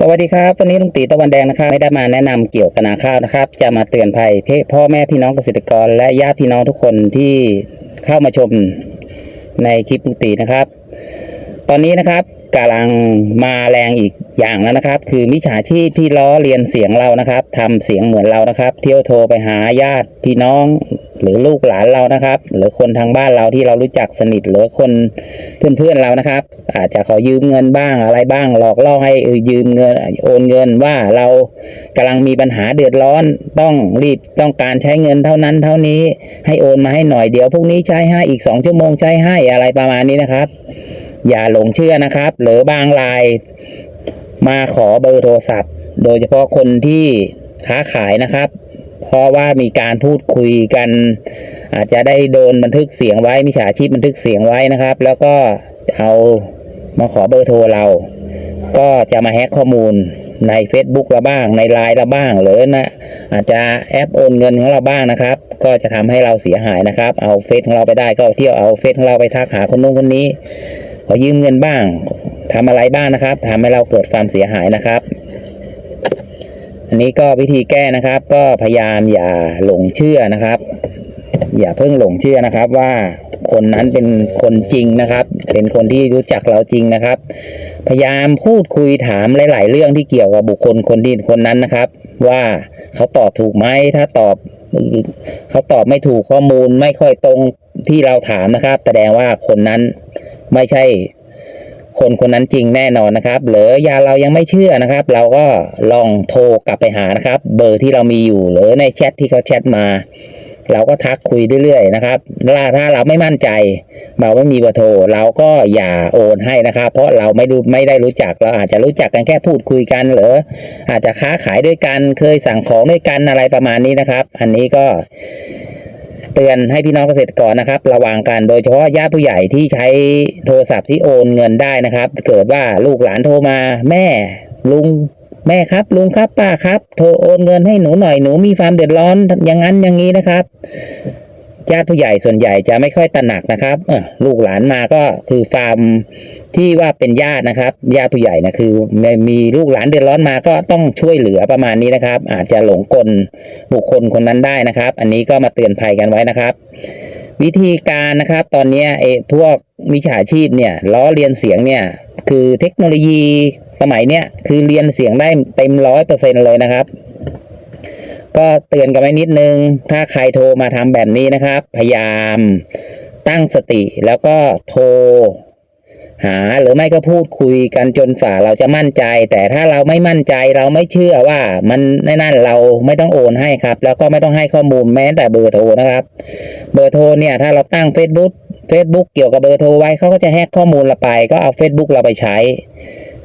สวัสดีครับวันนี้ลุงตีตะวันแดงนะครับไม่ได้มาแนะนำเกี่ยวกับนาข้าวนะครับ จะมาเตือนภัยเพพ่อแม่พี่น้องเกษตรกร และญาติพี่น้องทุกคนที่เข้ามาชมในคลิปลุงตีนะครับ ตอนนี้นะครับ กำลังมาแรงอีกอย่างแล้วนะครับ คือมิจฉาชีพที่ล้อเลียนเสียงเรานะครับทำเสียงเหมือนเรานะครับ เที่ยวโทรไปหาญาติพี่น้องหรือลูกหลานเรานะครับ หรือคนทางบ้านเราที่เรารู้จักสนิทหรือคนเพื่อนๆเรานะครับ อาจจะขอยืมเงินบ้างอะไรบ้างหลอกล่อให้ยืมเงินโอนเงินว่าเรากำลังมีปัญหาเดือดร้อนต้องรีบต้องการใช้เงินเท่านั้นเท่านี้ให้โอนมาให้หน่อยเดี๋ยวพรุ่งนี้ใช้ให้อีกสองชั่วโมงใช้ให้อะไรประมาณนี้นะครับ อย่าหลงเชื่อนะครับ หรือบางรายมาขอเบอร์โทรศัพท์ โดยเฉพาะคนที่ค้าขายนะครับ เพราะว่ามีการพูดคุยกัน อาจจะได้โดนบันทึกเสียงไว้มิจฉาชีพบันทึกเสียงไว้นะครับ แล้วก็เอามาขอเบอร์โทรเรา ก็จะมาแฮกข้อมูลใน Facebook เราบ้างในไลน์เราบ้าง หรือนะอาจจะแอปโอนเงินของเราบ้างนะครับ ก็จะทำให้เราเสียหายนะครับ เอาเฟซของเราไปได้ก็เที่ยวเอาเฟซของเราไปทักหาคนนู้นคนนี้ ขอยืมเงินบ้างทำอะไรบ้างนะครับทำให้เราเกิดความเสียหายนะครับ อันนี้ก็วิธีแก้นะครับ ก็พยายามอย่าหลงเชื่อนะครับ อย่าเพิ่งหลงเชื่อนะครับว่าคนนั้นเป็นคนจริงนะครับ เป็นคนที่รู้จักเราจริงนะครับ พยายามพูดคุยถามหลาย ๆ เรื่องที่เกี่ยวกับบุคคลคนที่คนนั้นนะครับ ว่าเขาตอบถูกไหมถ้าตอบเขาตอบไม่ถูกข้อมูลไม่ค่อยตรงที่เราถามนะครับ แสดงว่าคนนั้น ไม่ใช่ คนคนนั้นจริงแน่นอนนะครับหรือยาเรายังไม่เชื่อนะครับ เราก็ลองโทรกลับไปหานะครับ เบอร์ที่เรามีอยู่หรือในแชทที่เขาแชทมา เราก็ทักคุยเรื่อยๆนะครับถ้าถ้าเราไม่มั่นใจ เราไม่มีเบอร์โทรเราก็อย่าโอนให้นะครับ เพราะเราไม่รู้ไม่ได้รู้จักเราอาจจะรู้จักกันแค่พูดคุยกัน หรืออาจจะค้าขายด้วยกันเคยสั่งของด้วยกันอะไรประมาณนี้นะครับ อันนี้ก็ เตือนให้พี่น้องเกษตรกรนะครับ ระวังกันโดยเฉพาะญาติผู้ใหญ่ที่ใช้โทรศัพท์ที่โอนเงินได้นะครับ เกิดว่าลูกหลานโทรมาแม่ลุงแม่ครับ ลุงครับป้าครับ โทรโอนเงินให้หนูหน่อยหนูมีความเดือดร้อนอย่างนั้นอย่างนี้นะครับ ญาติผู้ใหญ่ส่วนใหญ่จะไม่ค่อยตระหนักนะครับลูกหลานมาก็คือฟาร์มที่ว่าเป็นญาตินะครับ ญาติผู้ใหญ่นะคือมีลูกหลานเดือดร้อนมาก็ต้องช่วยเหลือประมาณนี้นะครับ อาจจะหลงกลบุคคลคนนั้นได้นะครับ อันนี้ก็มาเตือนภัยกันไว้นะครับ วิธีการนะครับ ตอนนี้ไอ้พวกมิจฉาชีพเนี่ยล้อเลียนเสียงเนี่ยคือเทคโนโลยีสมัยเนี้ยคือเรียนเสียงได้เต็มร้อยเปอร์เซ็นเลยนะครับ ก็เตือนกันไว้นิดนึง ถ้าใครโทรมาทำแบบนี้นะครับ พยายามตั้งสติแล้วก็โทร หาหรือไม่ก็พูดคุยกันจนฝ่าเราจะมั่นใจ แต่ถ้าเราไม่มั่นใจเราไม่เชื่อว่ามันในนั่นเราไม่ต้องโอนให้ครับ แล้วก็ไม่ต้องให้ข้อมูลแม้แต่เบอร์โทรนะครับ เบอร์โทรเนี่ยถ้าเราตั้ง Facebook Facebook เกี่ยวกับเบอร์โทรไว้เขาก็จะแฮกข้อมูลเราไป ก็เอา Facebook เราไปใช้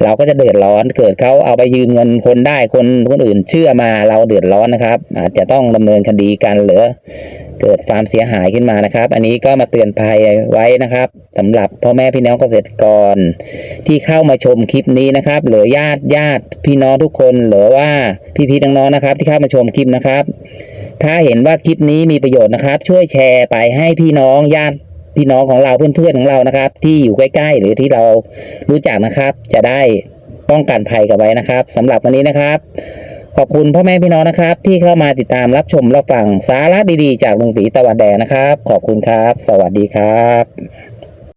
เราก็จะเดือดร้อน เกิดเขาเอาไปยืมเงินคนได้คนคนอื่นเชื่อมาเราเดือดร้อนนะครับ อาจจะต้องดำเนินคดีกันหรือเกิดความเสียหายขึ้นมานะครับ อันนี้ก็มาเตือนภัยไว้นะครับสำหรับพ่อแม่พี่น้องเกษตรกร ที่เข้ามาชมคลิปนี้นะครับ หรือญาติญาติพี่น้องทุกคนหรือว่าพี่ๆน้องๆนะครับ ที่เข้ามาชมคลิปนะครับ ถ้าเห็นว่าคลิปนี้มีประโยชน์นะครับ ช่วยแชร์ไปให้พี่น้องญาติ พี่น้องของเราเพื่อนๆของเรานะครับ ที่อยู่ใกล้ ๆ หรือที่เรารู้จักนะครับ จะได้ป้องกันภัยกันไว้นะครับสำหรับวันนี้นะครับ ขอบคุณพ่อแม่พี่น้องนะครับ ที่เข้ามาติดตามรับชมรับฟังสาระดีๆ จากลุงตีตะวันแดงนะครับ ขอบคุณครับ สวัสดีครับ